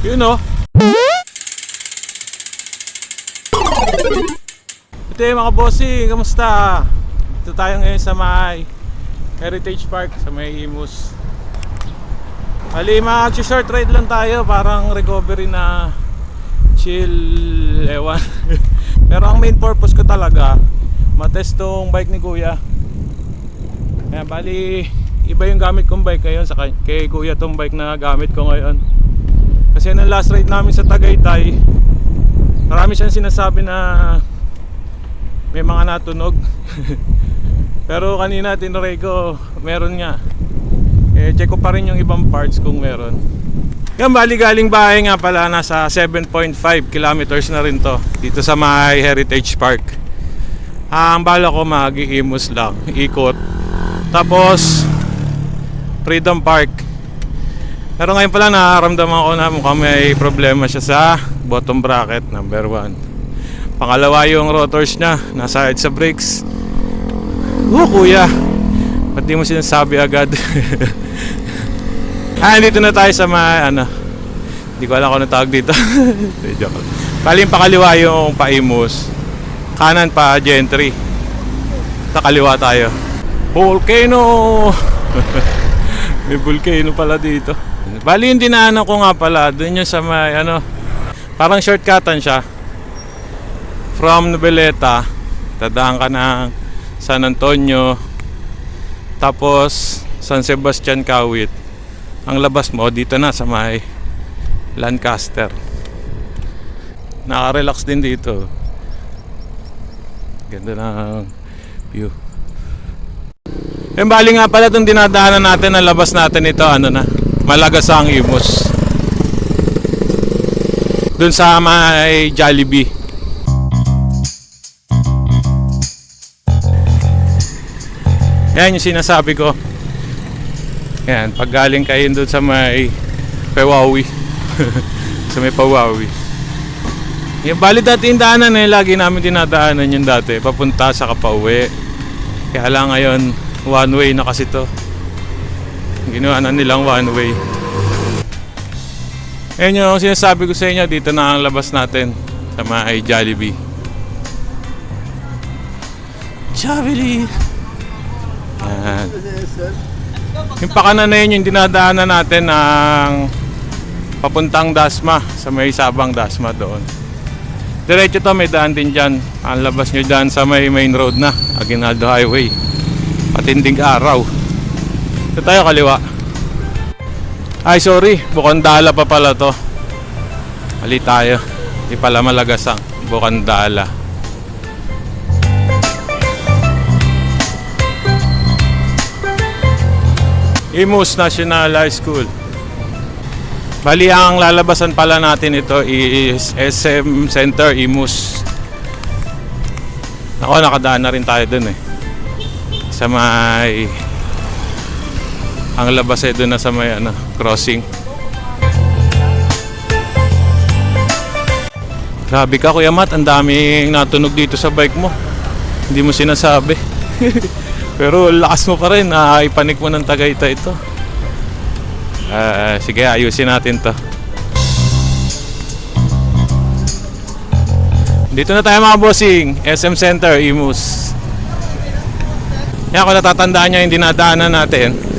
Yun oh. Ito yung mga bossing, kamusta? Ito tayo ngayon sa may Heritage Park sa may Imus. Bali, mag-short ride lang tayo, parang recovery na chill, ewan. Pero ang main purpose ko talaga, matest tong bike ni Kuya. Kaya bali, iba yung gamit kong bike ngayon sa kay, kay Kuya tong bike na gamit ko ngayon. Kasi nung last ride namin sa Tagaytay, marami siyang sinasabi na may mga natunog. Pero kanina tinry ko, meron nga. Eh, check ko pa rin yung ibang parts kung meron. Yan, bali galing bahay nga pala, nasa 7.5 kilometers na rin to. Dito sa may Heritage Park. Ah, ang bala ko mag-iimus lang, ikot. Tapos, Freedom Park. Pero ngayon pala nararamdaman ko na mukhang may problema siya sa bottom bracket, number 1. Pangalawa yung rotors niya, nasa sa brakes. Oh, kuya. Ba't di mo sinasabi agad? ah, dito na tayo sa may, ano, hindi ko alam kung ano tawag dito. Joke. Bali yung pakaliwa yung paimus. Kanan pa gentry. Sa kaliwa tayo. Volcano! May volcano pala dito. Bali yung dinaanan ko nga pala, doon yung sa may, ano, parang shortcutan siya. From Noveleta, dadaan ka ng San Antonio, tapos San Sebastian Kawit. Ang labas mo dito na sa may Lancaster. Nakaka-relax din dito. Ganda ng view. Yung bali nga pala itong dinadaanan natin ang labas natin ito ano na Malagasang Imus Doon sa may Jollibee. Yan yung sinasabi ko. Yan, pag galing kayo doon sa may Pewawi. Sa may Pawawi Yung bali dati yung daanan eh, lagi namin dinadaanan yung dati. Papunta sa Kapauwi Kaya lang ngayon, one way na kasi to Ginawa na nilang one way Yan yung sinasabi ko sa inyo Dito na ang labas natin Sa mga Jollibee Jollibee Yan Yung pakanan na yun yung dinadaanan natin ng papuntang Dasma sa may Sabang Dasma doon. Diretso to may daan din dyan. Ang labas nyo dyan sa may main road na, Aguinaldo Highway. Patinding araw. Ito tayo kaliwa. Ay sorry, Bukandala pa pala to. Mali tayo. Di pala Malagasang. Bukandala. Imus National High School. Bali ang lalabasan pala natin ito is SM Center Imus. Ako nakadaan na rin tayo dun eh. Sa may ang labas eh dun na sa may ano, crossing. Grabe ka Kuya Matt, ang daming natunog dito sa bike mo. Hindi mo sinasabi. Pero lakas mo pa rin, ah, ipanik mo ng Tagaytay ito. Ah, sige, ayusin natin to. Dito na tayo mga bossing, SM Center, Imus. Yan, kung natatandaan nyo yung dinadaanan natin,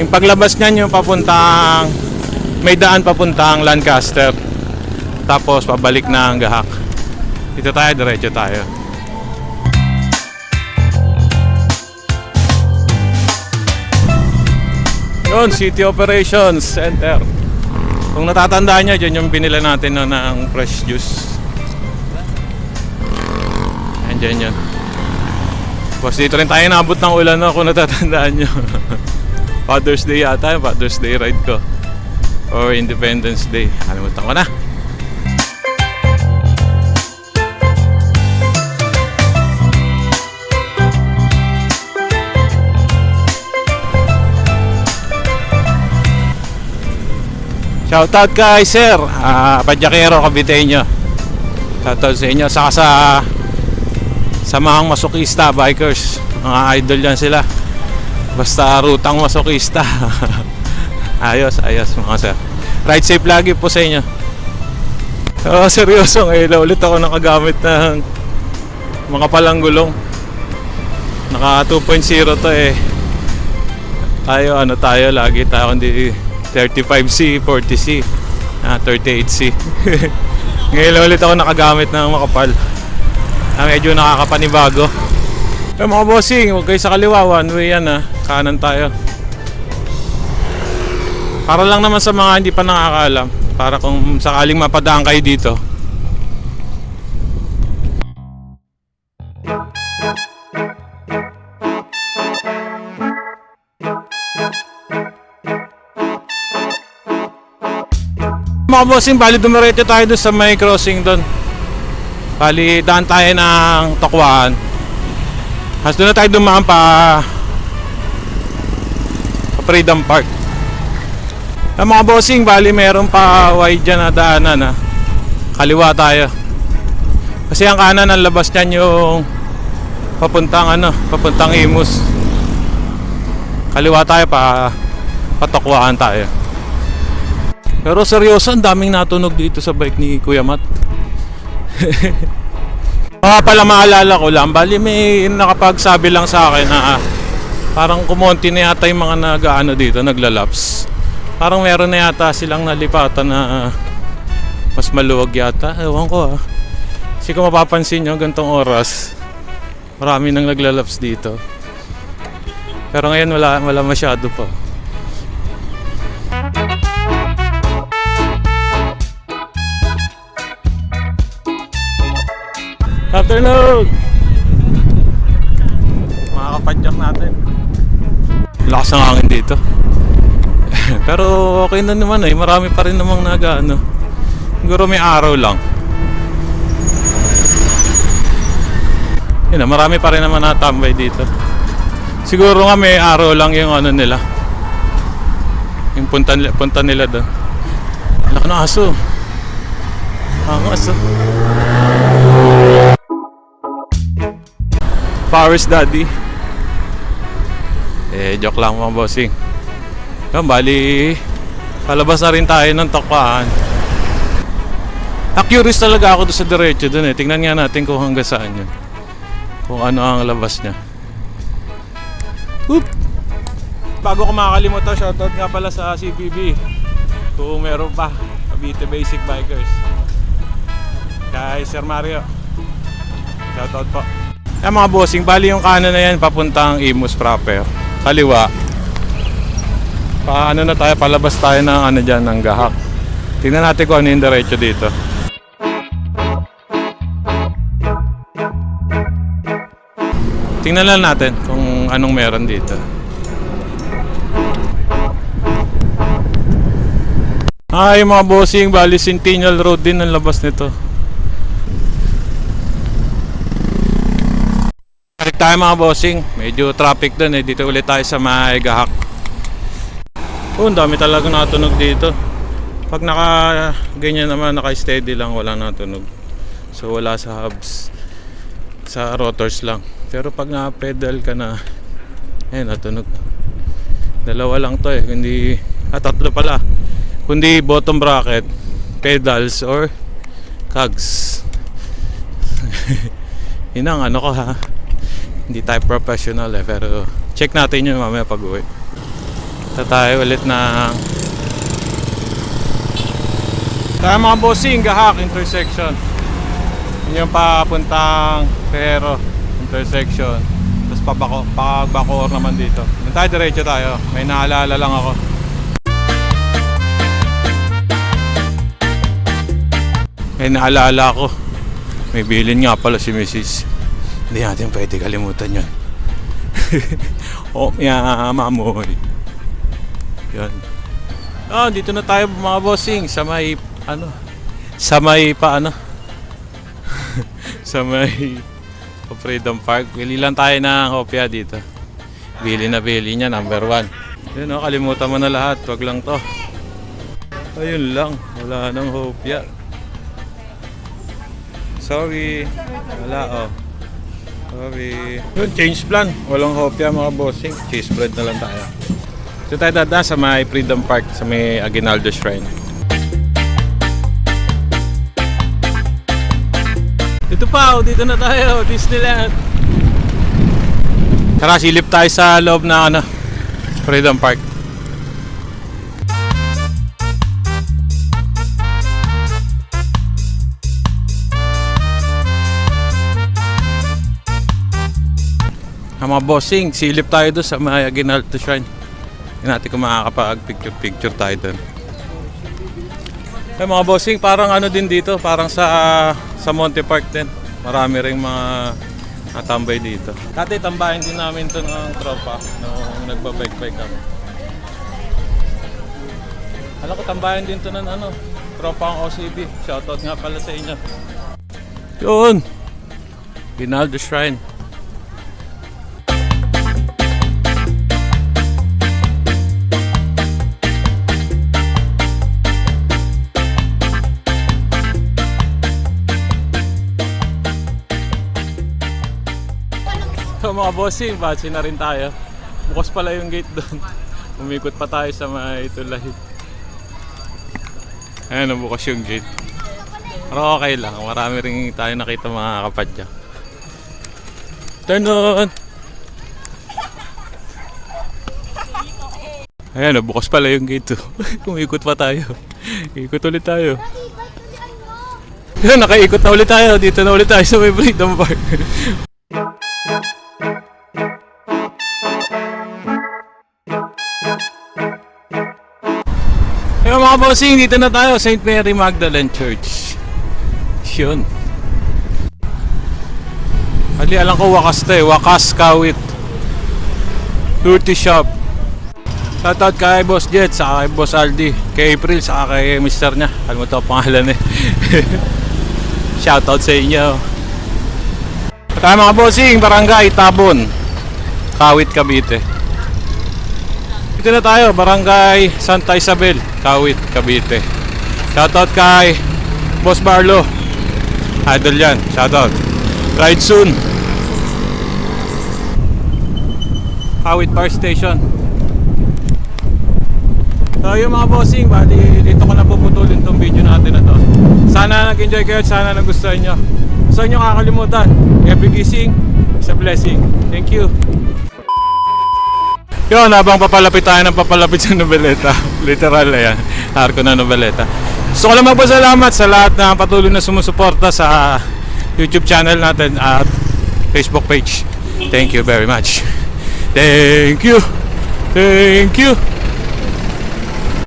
yung paglabas niyan yung papuntang, may daan papuntang Lancaster. Tapos pabalik na ang Gahak. Dito tayo, diretso tayo. Yun, City Operations Center. Kung natatandaan nyo, dyan yung binila natin no, ng fresh juice. Andyan yun. Tapos dito rin tayo nabot ng ulan no, kung natatandaan nyo. Father's Day yata, yung Father's Day ride ko. Or Independence Day. Kalimutan ko na. Shoutout kay Sir, uh, Padjakero Caviteño. Shoutout sa inyo. Saka sa sa mga masokista bikers. Mga idol yan sila. Basta rutang masokista. ayos, ayos mga sir. Ride safe lagi po sa inyo. Oo, seryoso ngayon ulit ako nakagamit ng mga palanggulong. Naka 2.0 to eh. Tayo ano tayo lagi tayo kundi 35C, 40C, ah, 38C. ngayon ulit ako nakagamit ng makapal. Ah, medyo nakakapanibago. Eh mga bossing, huwag kayo sa kaliwa, one way yan ah. Kanan tayo. Para lang naman sa mga hindi pa nakakaalam. Para kung sakaling mapadaan kayo dito. Mga bossing, bali dumiretso tayo doon sa may crossing doon. Bali, daan tayo ng Tokwaan. Has doon na tayo dumaan pa pa Freedom Park. Ang mga bossing, bali meron pa wide dyan na daanan ha. Kaliwa tayo. Kasi ang kanan ang labas niyan yung papuntang ano, papuntang Imus. Kaliwa tayo pa patakwaan tayo. Pero seryoso, ang daming natunog dito sa bike ni Kuya Matt. Mga pala maalala ko lang, bali may nakapagsabi lang sa akin na ah, parang kumonti na yata yung mga nag-ano dito, naglalaps. Parang meron na yata silang nalipatan na ah, mas maluwag yata. Ewan ko ah. Kasi kung mapapansin nyo, gantong oras, marami nang naglalaps dito. Pero ngayon wala, wala masyado pa. Afternoon! Mga kapadyak natin. Lakas ng hangin dito. Pero okay na naman eh. Marami pa rin namang nag ano. Siguro may araw lang. Yun na, marami pa rin naman natambay dito. Siguro nga may araw lang yung ano nila. Yung punta, punta nila doon. Laki ng aso. Ang aso. Powers Daddy. Eh, joke lang mga bossing. Yan, bali, palabas na rin tayo ng tokwahan. Na-curious talaga ako doon sa diretso doon eh. Tingnan nga natin kung hanggang saan yun. Kung ano ang labas niya. Oop! Bago ko makakalimutan, shoutout nga pala sa CPB. Kung meron pa, Cavite Basic Bikers. Kay Sir Mario. Shoutout po. Yan mga bossing, bali yung kanan na yan papuntang Imus proper. Kaliwa. Paano na tayo, palabas tayo ng ano dyan, ng gahak. Tingnan natin kung ano yung diretso dito. Tingnan lang natin kung anong meron dito. Ay mga bossing, bali Centennial Road din ang labas nito. Tayo mga bossing. Medyo traffic doon eh. Dito ulit tayo sa may gahak. Oh, dami talaga natunog dito. Pag naka ganyan naman, naka steady lang, wala natunog. So wala sa hubs. Sa rotors lang. Pero pag na-pedal ka na, eh natunog. Dalawa lang to eh. Kundi, ah, tatlo pala. Kundi bottom bracket, pedals, or cogs. Yun ang ano ko ha. Hindi tayo professional eh, pero check natin yun mamaya pag uwi. Ito tayo ulit na tayo mga bossing, gahak, intersection. Yun yung papuntang Pero intersection. Tapos pabako, pagbakor naman dito. Doon tayo diretso tayo. May naalala lang ako. May naalala ko. May bilin nga pala si Mrs. Hindi natin pwede kalimutan yun. oh, yeah, mamoy. Yan. Oh, dito na tayo mga bossing sa may ano sa may pa ano sa may Freedom Park. Bili lang tayo ng hopya dito. Bili na bili niya, number one. Yun oh, kalimutan mo na lahat. Wag lang to. Ayun lang. Wala nang hopya. Sorry. Wala oh. Sorry. Yun, change plan. Walang hopya mga bossing. Cheese bread na lang tayo. So tayo dada sa may Freedom Park, sa may Aguinaldo Shrine. Dito pa, oh, dito na tayo, oh, Disneyland. Tara, silip tayo sa loob na ano, Freedom Park. Ang mga bossing, silip tayo doon sa may Aguinaldo Shrine. Hindi natin kung makakapag-picture-picture tayo doon. Eh mga bossing, parang ano din dito, parang sa sa Monte Park din. Marami ring mga natambay dito. Dati tambahin din namin to ng tropa nung nagbabike-bike kami. Alam ko tambahin din to ng ano, tropa ang OCB. Shoutout nga pala sa inyo. Yun! Ginaldo Shrine. So mga bossing, batsi na rin tayo. Bukas pala yung gate doon. Umikot pa tayo sa may tulay. Ayan, bukas yung gate. Pero okay lang, marami rin tayo nakita mga kapadya. Turn on! Ayan, bukas pala yung gate. Umikot pa tayo. Ikot ulit tayo. Yun, nakaikot na ulit tayo. Dito na ulit tayo sa may Freedom Park. Mga bossing, dito na tayo, St. Mary Magdalene Church. Yun. Ali, alam ko wakas to eh. Wakas Kawit. Dirty Shop. Shoutout kay Boss Jet, saka kay Boss Aldi, kay April, saka kay Mr. niya. Alam mo to ang pangalan eh. Shoutout sa inyo. At mga bossing, Barangay Tabon. Kawit, Cavite. Dito na tayo, Barangay Santa Isabel, Kawit, Cavite. Shoutout kay Boss Barlo. Idol yan, shoutout. Ride soon. Kawit Power Station. So yung mga bossing, bali dito ko na puputulin tong video natin na to. Sana nag-enjoy kayo at sana nagustuhan nyo. Gusto nyo kakalimutan. Every gising is a blessing. Thank you. Yun, habang papalapit tayo ng papalapit sa Noveleta. Literal na yan. Arko na Noveleta. Gusto ko lang magpasalamat sa lahat na patuloy na sumusuporta sa YouTube channel natin at Facebook page. Thank you very much. Thank you. Thank you.